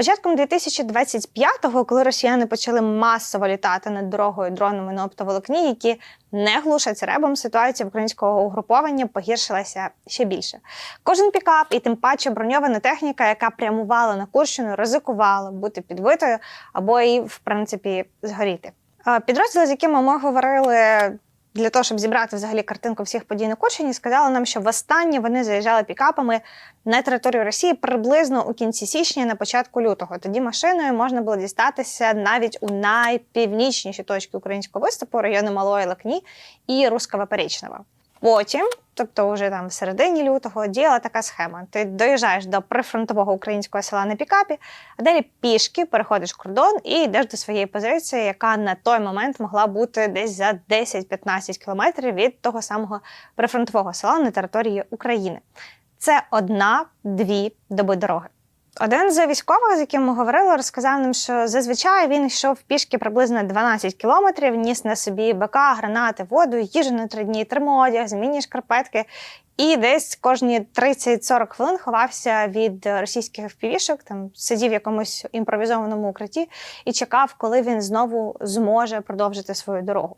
початком 2025-го, коли росіяни почали масово літати над дорогою дронами на оптоволокні, які не глушать ребом, ситуація українського угруповання погіршилася ще більше. Кожен пікап і тим паче броньована техніка, яка прямувала на Курщину, ризикувала бути підбитою або і, в принципі, згоріти. Е, Підрозділи, з якими ми говорили для того, щоб зібрати взагалі картинку всіх подій на Курщині, сказали нам, що востаннє вони заїжджали пікапами на територію Росії приблизно у кінці січня, на початку лютого. Тоді машиною можна було дістатися навіть у найпівнічніші точки українського виступу райони Малої Лакні і Рускава Перечнева. Потім, тобто вже там в середині лютого, діяла така схема: ти доїжджаєш до прифронтового українського села на пікапі, а далі пішки переходиш кордон і йдеш до своєї позиції, яка на той момент могла бути десь за 10-15 кілометрів від того самого прифронтового села на території України. Це одна-дві доби дороги. Один з військових, з яким ми говорили, розказав нам, що зазвичай він йшов пішки приблизно 12 кілометрів, ніс на собі БК, гранати, воду, їжу на три дні, термоодяг, змінні шкарпетки. І десь кожні 30-40 хвилин ховався від російських впівішок, там сидів в якомусь імпровізованому укритті і чекав, коли він знову зможе продовжити свою дорогу.